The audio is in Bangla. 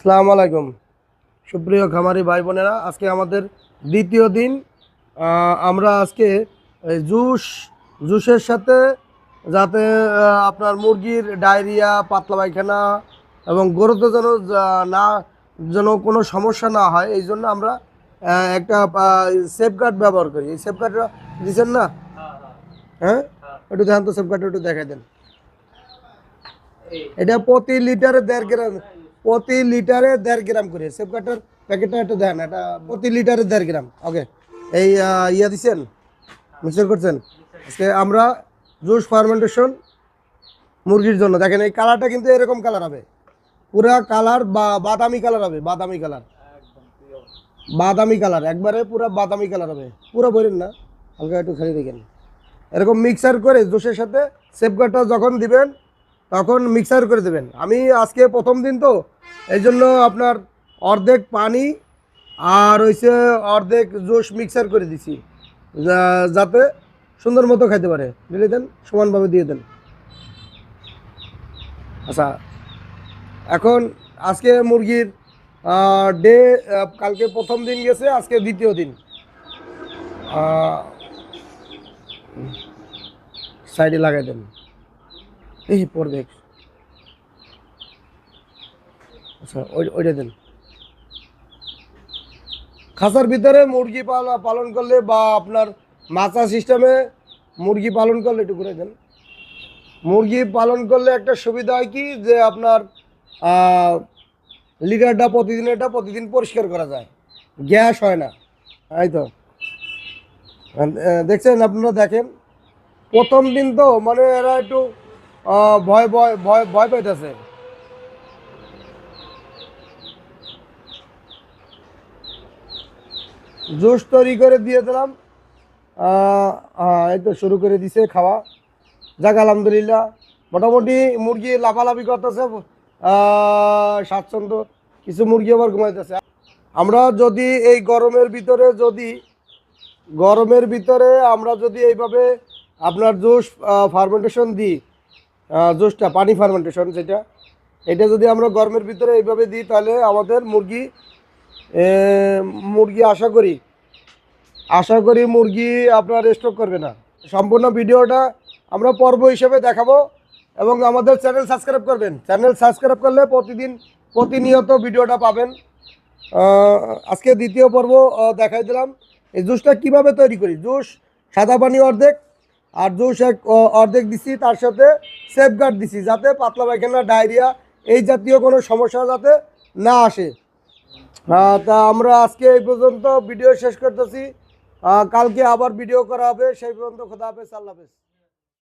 আসসালামু আলাইকুম। সুপ্রিয় খামারি ভাই বোনেরা, আজকে আমাদের দ্বিতীয় দিন। আমরা আজকে জুস, জুসের সাথে যাতে আপনার মুরগির ডায়রিয়া, পাতলা পায়খানা এবং গরুতে যেন না, যেন কোনো সমস্যা না হয়, এই জন্য আমরা একটা সেফগার্ড ব্যবহার করি। এই সেফগার্ডটা দিচ্ছেন না? হ্যাঁ? একটু দেখেন তো সেফগার্ডটা একটু দেখাই দেন। এটা প্রতি লিটারে দেড় গ্রাম প্রতি লিটারে দেড় গ্রাম করে। সেফগার্ডের প্যাকেটটা একটু দেন, এটা প্রতি লিটারে দেড় গ্রাম। ওকে এই ইয়া দিচ্ছেন মিক্সার করছেন? আজকে আমরা জুস ফার্মেন্টেশন মুরগির জন্য। দেখেন, এই কালারটা কিন্তু এরকম কালার হবে। পুরা কালার বা, বাদামি কালার হবে, বাদামি কালার বাদামি কালার একবারে পুরা বাদামি কালার হবে। পুরো বলেন না, হালকা একটু খালি দেখেন। এরকম মিক্সার করে জুসের সাথে সেফগার্ডটা যখন দিবেন, তখন মিক্সার করে দেবেন। আমি আজকে প্রথম দিন তো এই জন্য আপনার অর্ধেক পানি আর হইছে অর্ধেক জুস মিক্সার করে দিছি যাতে সুন্দর মতো খাইতে পারে। দিলে দেন, সমানভাবে দিয়ে দেন। আচ্ছা এখন আজকে মুরগির ডে কালকে প্রথম দিন গেছে, আজকে দ্বিতীয় দিন। সাইডে লাগাই দেন। এই পড়বে আচ্ছা ওইটা দেন। খাঁচার ভিতরে মুরগি পালন করলে বা আপনার মাচা সিস্টেমে মুরগি পালন করলে একটু করে দেন। মুরগি পালন করলে একটা সুবিধা হয় কি? যে আপনার লিটারটা প্রতিদিনেরটা প্রতিদিন পরিষ্কার করা যায়। গ্যাস হয় না। তাই তো। দেখছেন আপনারা দেখেন? প্রথম দিন তো মানে এরা একটু ভয় ভয় ভয় ভয় পাইতেছে। জুস তৈরি করে দিয়ে দিলাম। এই তো শুরু করে দিছে খাওয়া। যাক, আলহামদুলিল্লাহ। মোটামুটি মুরগি লাফালাফি করতেছে স্বাচ্ছন্দ্য। কিছু মুরগি আবার ঘুমাইতেছে। আমরা যদি এই গরমের ভিতরে যদি, গরমের ভিতরে আমরা যদি এইভাবে আপনার জুস ফার্মেন্টেশন দিই জুসটা পানি ফার্মেন্টেশন যেটা, এটা যদি আমরা গরমের ভিতরে এইভাবে দিই, তাহলে আমাদের মুরগি মুরগি আশা করি। আশা করি মুরগি আপনার স্টক করবে না। সম্পূর্ণ ভিডিওটা আমরা পর্ব হিসেবে দেখাবো এবং আমাদের চ্যানেল সাবস্ক্রাইব করবেন। চ্যানেল সাবস্ক্রাইব করলে প্রতিদিন প্রতিনিয়ত ভিডিওটা পাবেন। আজকে দ্বিতীয় পর্ব দেখাই দিলাম। এই জুসটা কীভাবে তৈরি করি? জুস সাদা পানি অর্ধেক আর জুস এক অর্ধেক দিছি, তার সাথে সেফগার্ড দিছি, যাতে পাতলা পায়খানা ডায়রিয়া এই জাতীয় কোনো সমস্যা যাতে না আসে। তা আমরা আজকে এই পর্যন্ত ভিডিও শেষ করতেছি। কালকে আবার ভিডিও করা হবে। সেই পর্যন্ত খোদা হাফেজ, আল্লাহ হাফেজ।